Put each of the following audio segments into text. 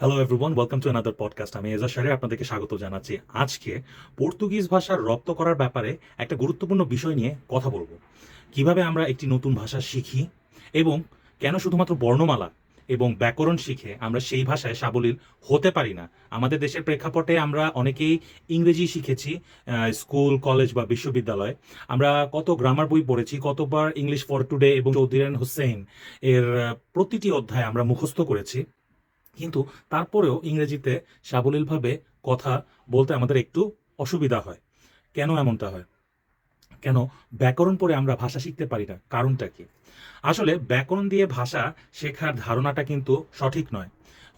Hello everyone welcome to another podcast আমি এজা share আপনাদেরকে স্বাগত জানাচ্ছি। আজকে পর্তুগিজ ভাষার রপ্ত করার ব্যাপারে একটা গুরুত্বপূর্ণ বিষয় নিয়ে কথা বলব। কীভাবে আমরা একটি নতুন ভাষা শিখি এবং কেন শুধুমাত্র বর্ণমালা এবং ব্যাকরণ শিখে আমরা সেই ভাষায় সাবলীল হতে পারি না? আমাদের দেশের প্রেক্ষাপটে আমরা অনেকেই ইংরেজি শিখেছি স্কুল, কলেজ বা বিশ্ববিদ্যালয়। আমরা কত গ্রামার বই পড়েছি, কতবার ইংলিশ ফর টুডে এবং চৌধুরীন হোসেন এর প্রতিটি অধ্যায় আমরা মুখস্থ করেছি। কিন্তু তারপরেও ইংরেজিতে সাবলীলভাবে কথা বলতে আমাদের একটু অসুবিধা হয়। কেন এমনটা হয়? কেন ব্যাকরণ পড়ে আমরা ভাষা শিখতে পারি না? কারণটা কি? আসলে ব্যাকরণ দিয়ে ভাষা শেখার ধারণাটা কিন্তু সঠিক নয়।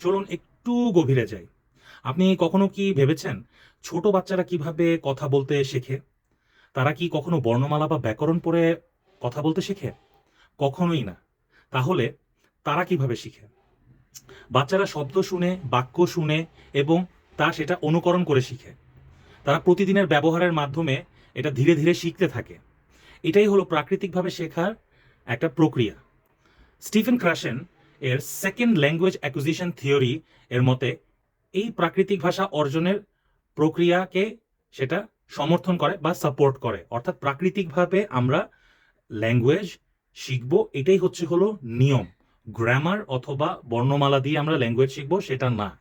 চলুন একটু গভীরে যাই। আপনি কখনো কি ভেবেছেন ছোট বাচ্চারা কীভাবে কথা বলতে শেখে? তারা কি কখনো বর্ণমালা বা ব্যাকরণ পড়ে কথা বলতে শেখে? কখনোই না। তাহলে তারা কীভাবে শিখে? বাচ্চারা শব্দ শুনে, বাক্য শুনে এবং তা সেটা অনুকরণ করে শিখে। তারা প্রতিদিনের ব্যবহারের মাধ্যমে এটা ধীরে ধীরে শিখতে থাকে। এটাই হলো প্রাকৃতিকভাবে শেখার একটা প্রক্রিয়া। স্টিফেন ক্রাশেন এর সেকেন্ড ল্যাঙ্গুয়েজ অ্যাকুজিশন থিওরি এর মতে, এই প্রাকৃতিক ভাষা অর্জনের প্রক্রিয়াকে সেটা সমর্থন করে বা সাপোর্ট করে। অর্থাৎ প্রাকৃতিকভাবে আমরা ল্যাঙ্গুয়েজ শিখব, এটাই হচ্ছে হলো নিয়ম। গ্রামার অথবা বর্ণমালা দিয়ে আমরা ল্যাঙ্গুয়েজ শিখব, সেটা না।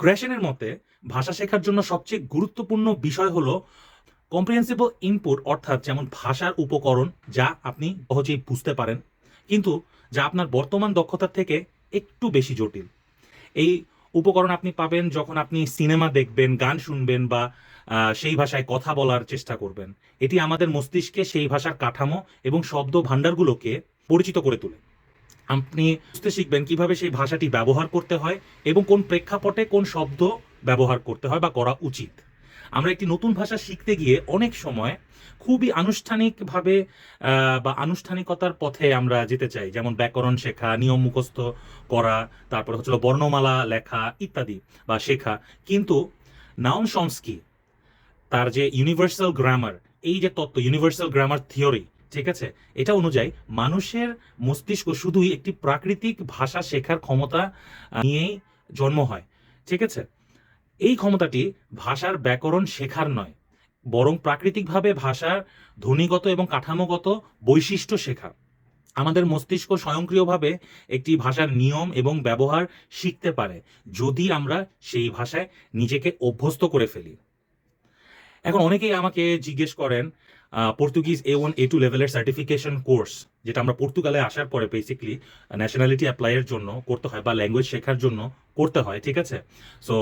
ক্র্যাশনের মতে, ভাষা শেখার জন্য সবচেয়ে গুরুত্বপূর্ণ বিষয় হলো কম্প্রিহেন্সিবল ইনপুট অর্থাৎ যেমন ভাষার উপকরণ, যা আপনি সহজেই বুঝতে পারেন, কিন্তু যা আপনার বর্তমান দক্ষতার থেকে একটু বেশি জটিল। এই উপকরণ আপনি পাবেন যখন আপনি সিনেমা দেখবেন, গান শুনবেন বা সেই ভাষায় কথা বলার চেষ্টা করবেন। এটি আমাদের মস্তিষ্কে সেই ভাষার কাঠামো এবং শব্দ ভাণ্ডারগুলোকে পরিচিত করে তোলে। আপনি বুঝতে শিখবেন কীভাবে সেই ভাষাটি ব্যবহার করতে হয় এবং কোন প্রেক্ষাপটে কোন শব্দ ব্যবহার করতে হয় বা করা উচিত। আমরা একটি নতুন ভাষা শিখতে গিয়ে অনেক সময় খুবই আনুষ্ঠানিকভাবে বা আনুষ্ঠানিকতার পথে আমরা যেতে চাই। যেমন ব্যাকরণ শেখা, নিয়ম মুখস্থ করা, তারপর হচ্ছিল বর্ণমালা লেখা ইত্যাদি বা শেখা। কিন্তু নাউন সংস্কি তার যে ইউনিভার্সাল গ্রামার এই যে তত্ত্ব ইউনিভার্সাল গ্রামার থিওরি ঠিক আছে? এটা অনুযায়ী মানুষের মস্তিষ্ক শুধুই একটি প্রাকৃতিক ভাষা শেখার ক্ষমতা নিয়েই জন্ম হয়। ঠিক আছে? এই ক্ষমতাটি ভাষার ব্যাকরণ শেখার নয়, বরং প্রাকৃতিকভাবে ভাষার ধ্বনিগত এবং কাঠামোগত বৈশিষ্ট্য শেখা আমাদের মস্তিষ্ক স্বয়ংক্রিয়ভাবে একটি ভাষার নিয়ম এবং ব্যবহার শিখতে পারে, যদি আমরা সেই ভাষায় নিজেকে অভ্যস্ত করে ফেলি। এখন অনেকেই আমাকে জিজ্ঞেস করেন Portuguese A one A two লেভেলের সার্টিফিকেশন কোর্স যেটা আমরা পর্তুগালে আসার পরে বেসিকলি ন্যাশনালিটি অ্যাপ্লাইয়ের জন্য করতে হয় বা ল্যাঙ্গুয়েজ শেখার জন্য করতে হয়, ঠিক আছে? সো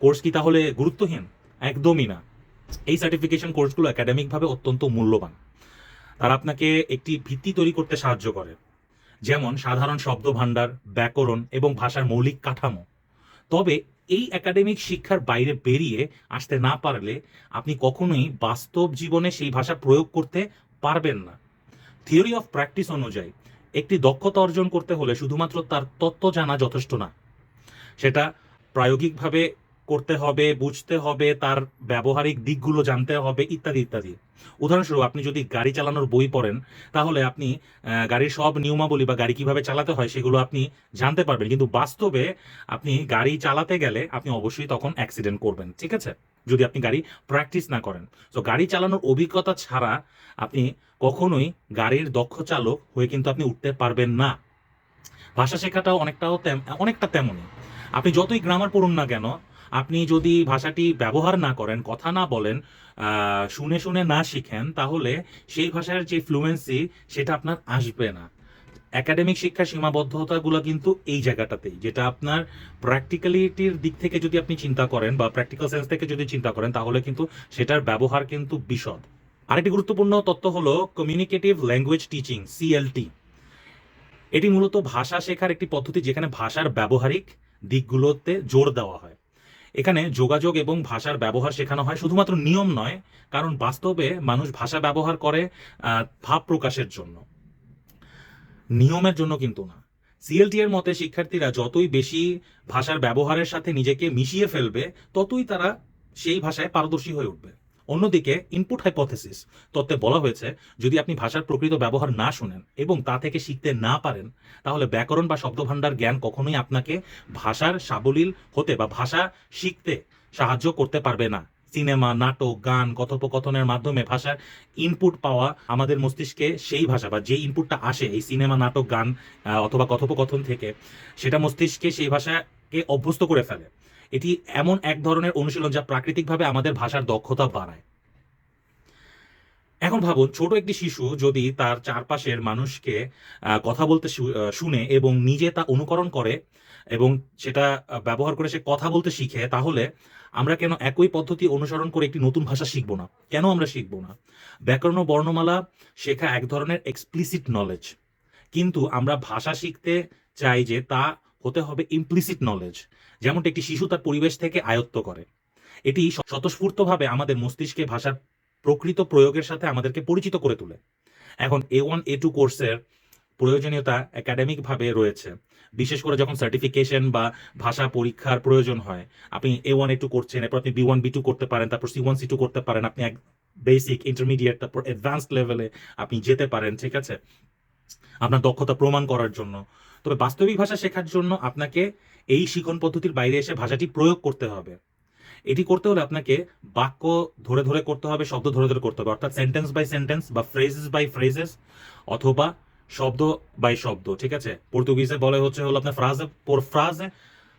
কোর্স কি তাহলে গুরুত্বহীন? একদমই না। এই সার্টিফিকেশন কোর্সগুলো একাডেমিকভাবে অত্যন্ত মূল্যবান। তারা আপনাকে একটি ভিত্তি তৈরি করতে সাহায্য করে। যেমন সাধারণ শব্দ ভাণ্ডার ব্যাকরণ এবং ভাষার মৌলিক কাঠামো। তবে এই একাডেমিক শিক্ষার বাইরে বেরিয়ে আসতে না পারলে আপনি কখনোই বাস্তব জীবনে সেই ভাষা প্রয়োগ করতে পারবেন না। থিওরি অফ প্র্যাকটিস অনুযায়ী, একটি দক্ষতা অর্জন করতে হলে শুধুমাত্র তার তত্ত্ব জানা যথেষ্ট না। সেটা প্রায়োগিকভাবে করতে হবে, বুঝতে হবে, তার ব্যবহারিক দিকগুলো জানতে হবে, ইত্যাদি ইত্যাদি। উদাহরণস্বরূপ আপনি যদি গাড়ি চালানোর বই পড়েন, তাহলে আপনি গাড়ির সব নিয়মাবলী বা গাড়ি কীভাবে চালাতে হয় সেগুলো আপনি জানতে পারবেন। কিন্তু বাস্তবে আপনি গাড়ি চালাতে গেলে আপনি অবশ্যই তখন অ্যাক্সিডেন্ট করবেন, ঠিক আছে? যদি আপনি গাড়ি প্র্যাকটিস না করেন। তো গাড়ি চালানোর অভিজ্ঞতা ছাড়া আপনি কখনোই গাড়ির দক্ষ চালক হয়ে কিন্তু আপনি উঠতে পারবেন না। ভাষা শেখাটাও অনেকটাও অনেকটা তেমনই। আপনি যতই গ্রামার পড়ুন না কেন আপনি যদি ভাষাটি ব্যবহার না করেন, কথা না বলেন শুনে শুনে না শিখেন, তাহলে সেই ভাষার যে ফ্লুয়েন্সি সেটা আপনার আসবে না। একাডেমিক শিক্ষার সীমাবদ্ধতাগুলো কিন্তু এই জায়গাটাতেই, যেটা আপনার প্র্যাকটিক্যালিটির দিক থেকে যদি আপনি চিন্তা করেন বা প্র্যাকটিক্যাল সেন্স থেকে যদি চিন্তা করেন, তাহলে কিন্তু সেটার ব্যবহার কিন্তু বিশদ। আরেকটি গুরুত্বপূর্ণ তত্ত্ব হলো কমিউনিকেটিভ ল্যাঙ্গুয়েজ টিচিং সিএলটি এটি মূলত ভাষা শেখার একটি পদ্ধতি যেখানে ভাষার ব্যবহারিক দিকগুলোতে জোর দেওয়া হয়। এখানে যোগাযোগ এবং ভাষার ব্যবহার শেখানো হয়। শুধুমাত্র নিয়ম নয়, কারণ বাস্তবে মানুষ ভাষা ব্যবহার করে ভাব প্রকাশের জন্য। নিয়মের জন্য কিন্তু না। সিএলটি এর মতে শিক্ষার্থীরা যতই বেশি ভাষার ব্যবহারের সাথে নিজেকে মিশিয়ে ফেলবে, ততই তারা সেই ভাষায় পারদর্শী হয়ে উঠবে। অন্যদিকে ইনপুট হাইপোথেসিস তত্ত্বে বলা হয়েছে, যদি আপনি ভাষার প্রকৃত ব্যবহার না শুনেন এবং তা থেকে শিখতে না পারেন, তাহলে ব্যাকরণ বা শব্দভাণ্ডার জ্ঞান কখনোই আপনাকে ভাষার সাবলীল হতে বা ভাষা শিখতে সাহায্য করতে পারবে না। সিনেমা, নাটক, গান, কথোপকথনের মাধ্যমে ভাষার ইনপুট পাওয়া আমাদের মস্তিষ্কে সেই ভাষা বা যে ইনপুটটা আসে এই সিনেমা, নাটক, গান অথবা কথোপকথন থেকে, সেটা মস্তিষ্কে সেই ভাষাকে অভ্যস্ত করে ফেলে। এটি এমন এক ধরনের অনুশীলন যা প্রাকৃতিকভাবে আমাদের ভাষার দক্ষতা বাড়ায়। এখন ভাবুন, ছোট একটি শিশু যদি তার চারপাশের মানুষকে কথা বলতে শুনে এবং নিজে তা অনুকরণ করে এবং সেটা ব্যবহার করে সে কথা বলতে শিখে, তাহলে আমরা কেন একই পদ্ধতি অনুসরণ করে একটি নতুন ভাষা শিখব না? কেন আমরা শিখব না? ব্যাকরণ ও বর্ণমালা শেখা এক ধরনের এক্সপ্লিসিট নলেজ কিন্তু আমরা ভাষা শিখতে চাই যে তা হতে হবে ইমপ্লিসিট নলেজ যেমনটা একটি শিশু তার পরিবেশ থেকে আয়ত্ত করে। এটি স্বতঃস্ফূর্তভাবে আমাদের মস্তিষ্কে ভাষার প্রকৃত প্রয়োগের সাথে আমাদেরকে পরিচিত করে তোলে। এখন এ ওয়ান এ টু কোর্সের প্রয়োজনীয়তা একাডেমিকভাবে রয়েছে। বিশেষ করে যখন সার্টিফিকেশন বা ভাষা পরীক্ষার প্রয়োজন হয়, আপনি এ ওয়ান এ টু করছেন এরপর আপনি বি ওয়ান বি টু করতে পারেন, তারপর সি ওয়ান সি টু করতে পারেন, আপনি এক বেসিক ইন্টারমিডিয়েট তারপর অ্যাডভান্সড লেভেলে আপনি যেতে পারেন, ঠিক আছে? আপনার দক্ষতা প্রমাণ করার জন্য। তবে বাস্তবিক ভাষা শেখার জন্য আপনাকে এই শিখন পদ্ধতির বাইরে এসে ভাষাটি প্রয়োগ করতে হবে। এটি করতে হলে আপনাকে বাক্য ধরে ধরে করতে হবে, শব্দ ধরে ধরে করতে হবে। অর্থাৎ সেন্টেন্স বাই সেন্টেন্স বা ফ্রেজেস বাই ফ্রেজেস অথবা শব্দ বাই শব্দ, ঠিক আছে? পর্তুগিজে বলে হচ্ছে হলো আপনার ফ্রাজে পর ফ্রাজে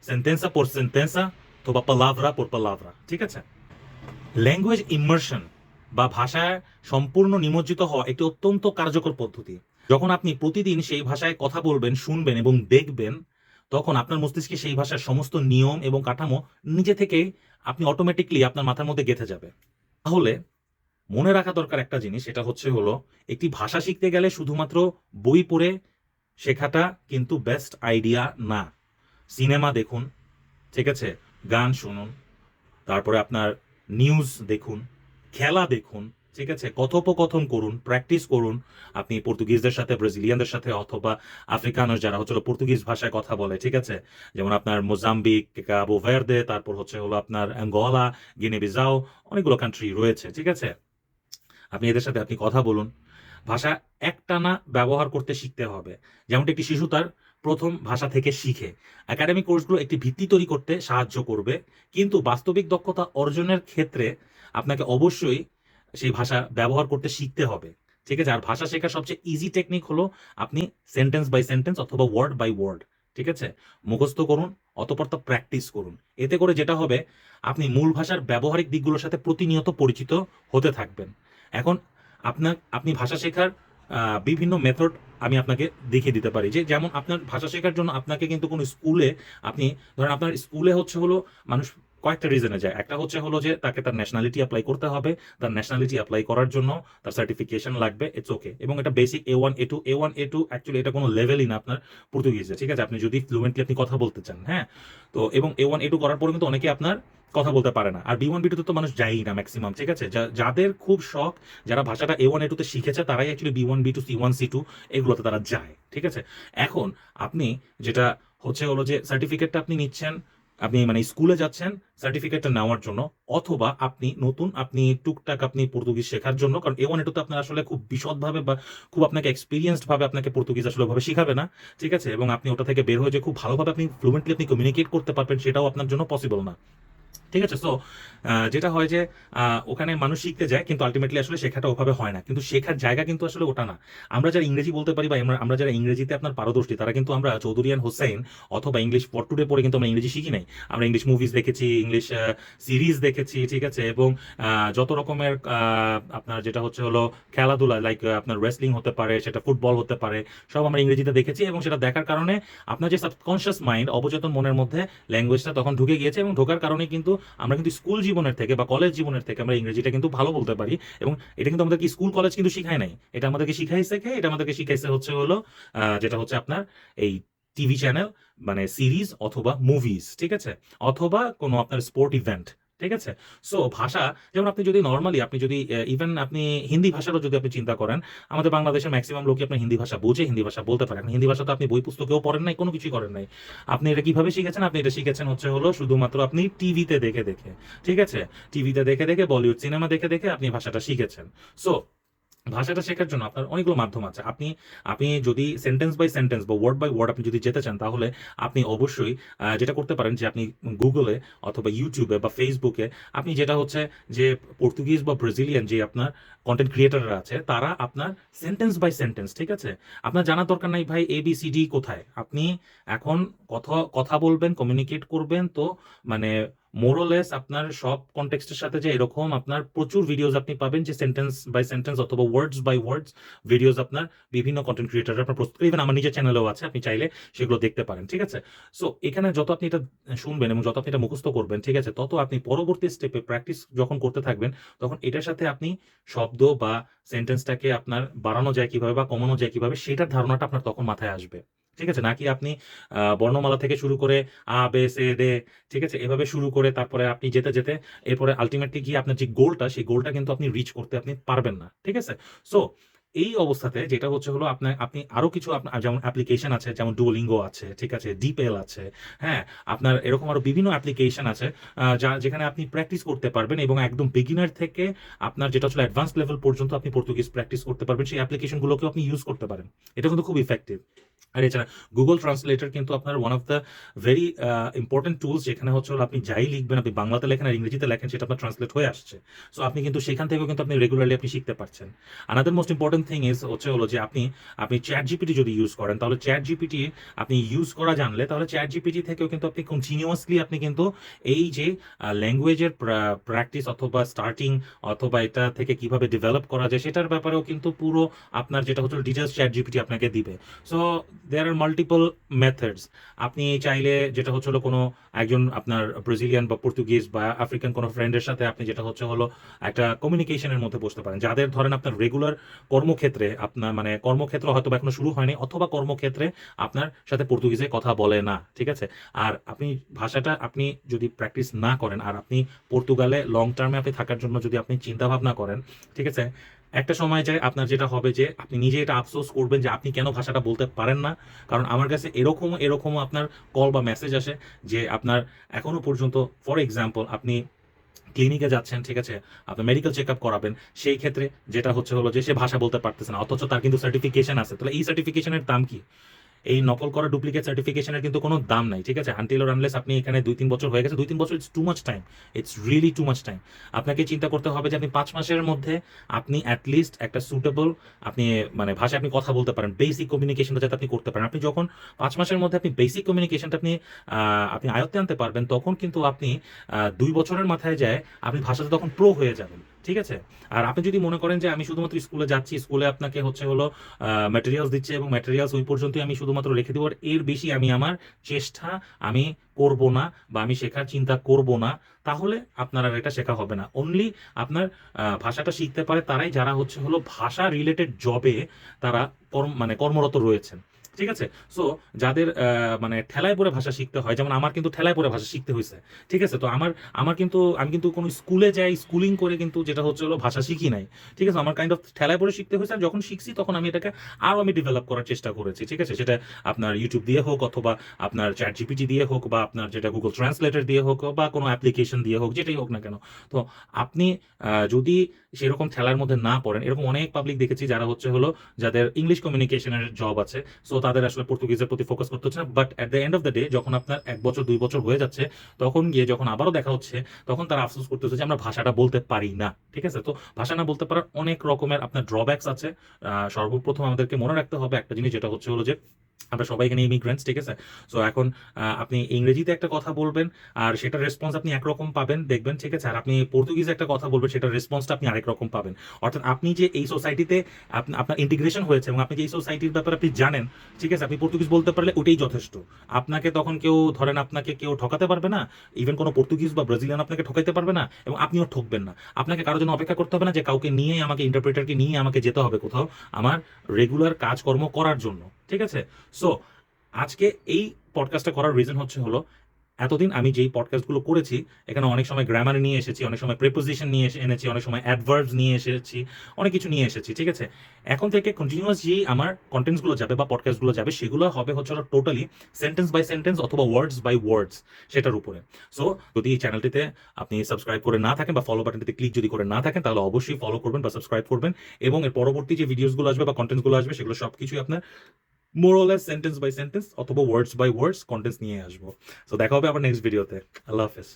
সেন্টেন্সা পর সেন্টেন্সা অথবা পালাভরা পর পালাভরা ঠিক আছে? ল্যাঙ্গুয়েজ ইমার্শন বা ভাষায় সম্পূর্ণ নিমজ্জিত হওয়া একটি অত্যন্ত কার্যকর পদ্ধতি। যখন আপনি প্রতিদিন সেই ভাষায় কথা বলবেন, শুনবেন এবং দেখবেন, তখন আপনার মস্তিষ্কে সেই ভাষার সমস্ত নিয়ম এবং কাঠামো নিজে থেকেই আপনি অটোমেটিকলি আপনার মাথার মধ্যে গেঁথে যাবে। তাহলে মনে রাখা দরকার একটা জিনিস, সেটা হচ্ছে হলো একটি ভাষা শিখতে গেলে শুধুমাত্র বই পড়ে শেখাটা কিন্তু বেস্ট আইডিয়া না। সিনেমা দেখুন, ঠিক আছে? গান শুনুন, তারপরে আপনার নিউজ দেখুন, খেলা দেখুন ঠিক আছে, কথোপকথন করুন প্র্যাকটিস করুন। আপনি পর্তুগিজদের সাথে, ব্রাজিলিয়ানদের সাথে অথবা আফ্রিকানোর যারা হচ্ছে পর্তুগিজ ভাষায় কথা বলে, ঠিক আছে? যেমন আপনার মোজাম্বিক, কাবো তারপর হচ্ছে হলো আপনার অ্যাঙ্গোলা গিনে বিজাও অনেকগুলো কান্ট্রি রয়েছে, ঠিক আছে? আপনি এদের সাথে আপনি কথা বলুন। ভাষা একটানা ব্যবহার করতে শিখতে হবে। যেমনটি একটি শিশু তার প্রথম ভাষা থেকে শিখে। একাডেমিক কোর্সগুলো একটি ভিত্তি তৈরি করতে সাহায্য করবে। কিন্তু বাস্তবিক দক্ষতা অর্জনের ক্ষেত্রে আপনাকে অবশ্যই সেই ভাষা ব্যবহার করতে শিখতে হবে। ঠিক আছে? আর ভাষা শেখার সবচেয়ে ইজি টেকনিক হলো আপনি সেন্টেন্স বাই সেন্টেন্স অথবা ওয়ার্ড বাই ওয়ার্ড ঠিক আছে? মুখস্থ করুন, অতপর তা প্র্যাকটিস করুন। এতে করে যেটা হবে, আপনি মূল ভাষার ব্যবহারিক দিকগুলোর সাথে প্রতিনিয়ত পরিচিত হতে থাকবেন। এখন আপনার, আপনি ভাষা শেখার বিভিন্ন মেথড আমি আপনাকে দেখিয়ে দিতে পারি। যে যেমন আপনার ভাষা শেখার জন্য আপনাকে কিন্তু কোনো স্কুলে আপনি ধরেন আপনার স্কুলে হচ্ছে হলো মানুষ কয়েকটা রিজনে যায়। একটা হচ্ছে হলো যে তাকে তার ন্যাশনালিটি অ্যাপ্লাই করতে হবে। তার ন্যাশনালিটি অ্যাপ্লাই করার জন্য তার সার্টিফিকেশন লাগবে ইটস ওকে এবং এটা basic A one A two A one A two actually এটা কোনো লেভেলই না আপনার পর্তুগিজে ঠিক আছে? আপনি যদি ফ্লুয়েন্টলি আপনি কথা বলতে চান হ্যাঁ? তো এবং এ ওয়ান এ টু করার পরে কিন্তু অনেকে আপনার কথা বলতে পারে না। আর বি ওয়ান বি টুতে তো মানুষ যায়ই না ম্যাক্সিমাম ঠিক আছে? যাদের খুব শখ, যারা ভাষাটা এ ওয়ান এ টুতে শিখেছে, তারাই actually B one B two C one C two এগুলোতে তারা যায়, ঠিক আছে? এখন আপনি যেটা হচ্ছে হলো যে সার্টিফিকেটটা আপনি নিচ্ছেন আপনি মানে স্কুলে যাচ্ছেন সার্টিফিকেটটা নেওয়ার জন্য, অথবা আপনি নতুন, আপনি টুকটাক আপনি পর্তুগিজ শেখার জন্য, কারণ এ ওয়ান এটুতে আপনার আসলে খুব বিশদভাবে বা খুব আপনাকে এক্সপিরিয়েন্সড ভাবে আপনাকে পর্তুগিজ আসলে ভাবে শিখাবে না, ঠিক আছে? এবং আপনি ওটা থেকে বের হয়ে যে খুব ভালোভাবে আপনি ফ্লুয়েন্টলি আপনি কমিউনিকেট করতে পারবেন, সেটাও আপনার জন্য পসিবল না। ঠিক আছে? সো যেটা হয় যে ওখানে মানুষ শিখতে যায়, কিন্তু আলটিমেটলি আসলে শেখাটা ওভাবে হয় না। কিন্তু শেখার জায়গা কিন্তু আসলে ওটা না। আমরা যারা ইংরেজি বলতে পারি বা আমরা যারা ইংরেজিতে আপনার পারদর্শী, তারা কিন্তু আমরা চৌধুরিয়ান হোসেন অথবা ইংলিশ পট্টুডে পড়ে কিন্তু আমরা ইংরেজি শিখি নাই। আমরা ইংলিশ মুভিজ দেখেছি ইংলিশ সিরিজ দেখেছি, ঠিক আছে? এবং যত রকমের আপনার যেটা হচ্ছে হলো খেলাধুলা লাইক আপনার রেসলিং হতে পারে, সেটা ফুটবল হতে পারে, সব আমরা ইংরেজিতে দেখেছি এবং সেটা দেখার কারণে আপনার যে সাবকনশিয়াস মাইন্ড অবচেতন মনের মধ্যে ল্যাঙ্গুয়েজটা তখন ঢুকে গিয়েছে এবং ঢোকার কারণে কিন্তু আমরা কিন্তু স্কুল জীবনের থেকে বা কলেজ জীবনের থেকে আমরা ইংরেজিটা কিন্তু ভালো বলতে পারি এবং এটা কিন্তু আমাদেরকে স্কুল কলেজ কিন্তু শিখায় নাই। এটা আমাদেরকে শিখাইছে কে এটা আমাদেরকে শিখাইছে হচ্ছে হলো যেটা হচ্ছে আপনার এই টিভি চ্যানেল মানে সিরিজ অথবা মুভিজ ঠিক আছে? অথবা কোনো আপনার স্পোর্ট ইভেন্ট ঠিক আছে? সো ভাষা, যেমন আপনি যদি নর্মালি আপনি যদি ইভেন আপনি হিন্দি ভাষারও যদি আপনি চিন্তা করেন, আমাদের বাংলাদেশের ম্যাক্সিমাম লোকই আপনার হিন্দি ভাষা বোঝে, হিন্দি ভাষা বলতে পারেন হিন্দি ভাষা তো আপনি বই পুস্তকেও পড়েন নাই, কোনো কিছুই করেন নাই। আপনি এটা কীভাবে শিখেছেন? আপনি এটা শিখেছেন হচ্ছে হলো শুধুমাত্র আপনি টিভিতে দেখে দেখে, ঠিক আছে? টিভিতে দেখে দেখে বলিউড সিনেমা দেখে দেখে আপনি ভাষাটা শিখেছেন। সো ভাষাটা শেখার জন্য আপনার অনেকগুলো মাধ্যম আছে। আপনি আপনি যদি সেন্টেন্স বাই সেন্টেন্স বা ওয়ার্ড বাই ওয়ার্ড আপনি যদি যেতে চান, তাহলে আপনি অবশ্যই যেটা করতে পারেন যে আপনি গুগলে অথবা ইউটিউবে বা ফেসবুকে আপনি যেটা হচ্ছে যে পর্তুগিজ বা ব্রাজিলিয়ান যে আপনার কন্টেন্ট ক্রিয়েটাররা আছে, তারা আপনার সেন্টেন্স বাই সেন্টেন্স ঠিক আছে? আপনার জানার দরকার নাই, ভাই এ বি সি ডি কোথায়? আপনি এখন কথা কথা বলবেন কমিউনিকেট করবেন, তো মানে মোরলেস আপনার সব কনটেক্সটের সাথে যে এরকম আপনার প্রচুর ভিডিওস আপনি পাবেন যে সেন্টেন্স বাই সেন্টেন্স অথবা ওয়ার্ডস বাই ওয়ার্ডস ভিডিওস আপনার বিভিন্ন কন্টেন্ট ক্রিয়েটার আপনার প্রস্তুত ইভেন আমার নিজের চ্যানেলেও আছে, আপনি চাইলে সেগুলো দেখতে পারেন, ঠিক আছে? সো এখানে যত আপনি এটা শুনবেন এবং যত আপনি এটা মুখস্থ করবেন, ঠিক আছে, তত আপনি পরবর্তী স্টেপে প্র্যাকটিস যখন করতে থাকবেন, তখন এটার সাথে আপনি শব্দ বা সেন্টেন্সটাকে আপনার বাড়ানো যায় কীভাবে বা কমানো যায় কীভাবে, সেটার ধারণাটা আপনার তখন মাথায় আসবে। ঠিক আছে? নাকি আপনি বর্ণমালা থেকে শুরু করে আ, বে, সে ডে ঠিক আছে? এভাবে শুরু করে তারপরে আপনি যেতে যেতে এরপরে আলটিমেটলি গিয়ে আপনার যে গোলটা সেই গোলটা কিন্তু আপনি রিচ করতে আপনি পারবেন না, ঠিক আছে? সো এই অবস্থাতে যেটা হচ্ছে হলো আপনার আপনি আরও কিছু আপনার যেমন অ্যাপ্লিকেশন আছে, যেমন ডুওলিঙ্গো আছে, ঠিক আছে? ডিপেল আছে হ্যাঁ? আপনার এরকম আরও বিভিন্ন অ্যাপ্লিকেশন আছে যা, যেখানে আপনি প্র্যাকটিস করতে পারবেন এবং একদম বিগিনার থেকে আপনার যেটা হচ্ছে অ্যাডভান্স লেভেল পর্যন্ত আপনি পর্তুগিজ প্র্যাকটিস করতে পারবেন, সেই অ্যাপ্লিকেশনগুলোকেও আপনি ইউজ করতে পারেন। এটা কিন্তু খুব ইফেক্টিভ আর এছাড়া গুগল ট্রান্সলেটর কিন্তু আপনার one of the very important tools যেখানে হচ্ছে আপনি যাই লিখবেন, আপনি বাংলাতে লেখেন আর ইংরেজিতে লেখেন, সেটা আপনার ট্রান্সলেট হয়ে আসছে। সো আপনি কিন্তু সেখান থেকেও কিন্তু আপনি রেগুলারলি আপনি শিখতে পারছেন। Another most important thing is হচ্ছে হলো যে আপনি আপনি চ্যাট জিপিটি যদি ইউজ করেন, তাহলে চ্যাট জিপিটি আপনি ইউজ করা জানলে, তাহলে চ্যাট জিপিটি থেকেও কিন্তু আপনি কন্টিনিউয়াসলি আপনি কিন্তু এই যে ল্যাঙ্গুয়েজের প্র্যাকটিস অথবা স্টার্টিং অথবা এটা থেকে কীভাবে ডেভেলপ করা যায়, সেটার ব্যাপারেও কিন্তু পুরো আপনার যেটা হচ্ছে ডিটেলস চ্যাট জিপিটি আপনাকে দিবে। So there are multiple methods আপনি চাইলে যেটা হচ্ছে হলো কোনো একজন আপনার ব্রাজিলিয়ান বা পর্তুগিজ বা আফ্রিকান কোনো ফ্রেন্ডের সাথে আপনি যেটা হচ্ছে হলো একটা কমিউনিকেশনের মধ্যে বসতে পারেন। যাদের ধরেন আপনার রেগুলার কর্মক্ষেত্রে আপনার মানে কর্মক্ষেত্র হয়তো বা এখনও শুরু হয়নি, অথবা কর্মক্ষেত্রে আপনার সাথে পর্তুগিজে কথা বলে না, ঠিক আছে? আর আপনি ভাষাটা আপনি যদি প্র্যাকটিস না করেন, আর আপনি পর্তুগালে লং টার্মে আপনি থাকার জন্য যদি আপনি চিন্তা ভাবনা করেন, ঠিক আছে? একটা সময় যায় আপনার যেটা হবে যে আপনি নিজে এটা আফসোস করবেন যে আপনি কেন ভাষাটা বলতে পারেন না। কারণ আমার কাছে এরকম এরকম আপনার কল বা মেসেজ আসে যে আপনার এখনও পর্যন্ত ফর এক্সাম্পল আপনি ক্লিনিকে যাচ্ছেন, ঠিক আছে? আপনি মেডিকেল চেক আপ করাবেন। সেই ক্ষেত্রে যেটা হচ্ছে হলো যে সে ভাষা বলতে পারতেছে না, অথচ তার কিন্তু সার্টিফিকেশন আছে। তাহলে এই সার্টিফিকেশনের দাম কি? এই নকল করা ডুপ্লিকেট সার্টিফিকেশনের কিন্তু কোনো দাম নাই, ঠিক আছে? আনটিল আনলেস আপনি এখানে দুই তিন বছর হয়ে গেছে দুই তিন বছর it's too much time it's really too much time আপনাকে চিন্তা করতে হবে যে আপনি পাঁচ মাসের মধ্যে আপনি অ্যাটলিস্ট একটা সুটেবল আপনি মানে ভাষায় আপনি কথা বলতে পারেন বেসিক কমিউনিকেশনটা যাতে আপনি করতে পারেন। আপনি যখন পাঁচ মাসের মধ্যে আপনি বেসিক কমিউনিকেশনটা আপনি আপনি আয়ত্তে আনতে পারবেন, তখন কিন্তু আপনি দুই বছরের মাথায় যায়, আপনি ভাষাতে তখন প্রো হয়ে যাবেন। ঠিক আছে? আর আপনি যদি মনে করেন যে আমি শুধুমাত্র স্কুলে যাচ্ছি, স্কুলে আপনাকে হচ্ছে হলো ম্যাটেরিয়ালস দিচ্ছে এবং ম্যাটেরিয়ালস ওই পর্যন্তই আমি শুধুমাত্র রেখে দেবো এর বেশি আমি আমার চেষ্টা আমি করব না বা আমি শেখার চিন্তা করব না, তাহলে আপনার আর এটা শেখা হবে না। অনলি আপনার ভাষাটা শিখতে পারে তারাই যারা হচ্ছে হলো ভাষা রিলেটেড জবে তারা কর্ম মানে কর্মরত রয়েছেন। ঠিক আছে? সো যাদের মানে ঠেলায় পড়ে ভাষা শিখতে হয়, যেমন আমার কিন্তু ঠেলায় পড়ে ভাষা শিখতে হয়েছে ঠিক আছে? তো আমার আমার কিন্তু, আমি কিন্তু কোনো স্কুলে যাই, স্কুলিং করে কিন্তু যেটা হচ্ছে হলো ভাষা শিখি নাই, ঠিক আছে? আমার কাইন্ড অফ ঠেলায় পড়ে শিখতে হয়েছে আর যখন শিখছি তখন আমি এটাকে আরও আমি ডেভেলপ করার চেষ্টা করেছি, ঠিক আছে? সেটা আপনার ইউটিউব দিয়ে হোক, অথবা আপনার চ্যাট জিপিটি দিয়ে হোক, বা আপনার যেটা গুগল ট্রান্সলেটর দিয়ে হোক, বা কোনো অ্যাপ্লিকেশন দিয়ে হোক, যেটাই হোক না কেন। তো আপনি যদি সেরকম ঠেলার মধ্যে না পড়েন, এরকম অনেক পাবলিক দেখেছি যারা হচ্ছে হলো যাদের ইংলিশ কমিউনিকেশনের জব আছে সো তাদের আসলে পর্তুগিজের প্রতি ফোকাস করতে হচ্ছে না but at the end of the day যখন আপনার এক বছর, দুই বছর হয়ে যাচ্ছে, তখন গিয়ে যখন আবারও দেখা হচ্ছে, তখন তারা আফসোস করতে হচ্ছে যে আমরা ভাষাটা বলতে পারি না, ঠিক আছে? তো ভাষা না বলতে পারার অনেক রকমের আপনার ড্রব্যাকস আছে। সর্বপ্রথম আমাদেরকে মনে রাখতে হবে একটা জিনিস, যেটা হচ্ছে হলো যে আমরা সবাই এখানে ইমিগ্রেন্টস ঠিক আছে? সো এখন আপনি ইংরেজিতে একটা কথা বলবেন, আর সেটার রেসপন্স আপনি একরকম পাবেন, দেখবেন, ঠিক আছে? আর আপনি পর্তুগিজে একটা কথা বলবেন, সেটার রেসপন্সটা আপনি আরেক রকম পাবেন। অর্থাৎ আপনি যে এই সোসাইটিতে আপনার ইন্টিগ্রেশন হয়েছে এবং আপনি যে এই সোসাইটির ব্যাপারে আপনি জানেন, ঠিক আছে? আপনি পর্তুগিজ বলতে পারলে ওটাই যথেষ্ট। আপনাকে তখন কেউ, ধরেন আপনাকে কেউ ঠকাতে পারবে না ইভেন কোনো পর্তুগিজ বা ব্রাজিলিয়ান আপনাকে ঠকাইতে পারবে না, এবং আপনিও ঠকবেন না। আপনাকে কারোর জন্য অপেক্ষা করতে হবে না যে কাউকে নিয়ে আমাকে ইন্টারপ্রেটারকে নিয়ে আমাকে যেতে হবে কোথাও, আমার রেগুলার কাজকর্ম করার জন্য। ঠিক আছে? সো আজকে এই পডকাস্টটা করার রিজন হচ্ছে হলো, এতদিন আমি যেই পডকাস্টগুলো করেছি, এখানে অনেক সময় গ্রামার নিয়ে এসেছি, অনেক সময় প্রিপোজিশন নিয়ে এসে, এনেছি, অনেক সময় অ্যাডভার্বস নিয়ে এসেছি, অনেক কিছু নিয়ে এসেছি, ঠিক আছে? এখন থেকে কন্টিনিউয়াস যেই আমার কন্টেন্টসগুলো যাবে বা পডকাস্টগুলো যাবে, সেগুলো হবে হচ্ছে টোটালি সেন্টেন্স বাই সেন্টেন্স অথবা ওয়ার্ডস বাই ওয়ার্ডস সেটার উপরে। সো যদি এই চ্যানেলটিতে আপনি সাবস্ক্রাইব করে না থাকেন বা ফলো বাটনটিতে ক্লিক যদি করে না থাকেন, তাহলে অবশ্যই ফলো করবেন বা সাবস্ক্রাইব করবেন এবং এর পরবর্তী যে ভিডিওসগুলো আসবে বা কন্টেন্টসগুলো আসবে, সেগুলো সব কিছুই আপনার more or less sentence by sentence অথবা ওয়ার্ডস বাই ওয়ার্ডস কন্টেন্টস নিয়ে আসব। সো দেখা হবে আবার নেক্সট ভিডিওতে আল্লাহ হাফেজ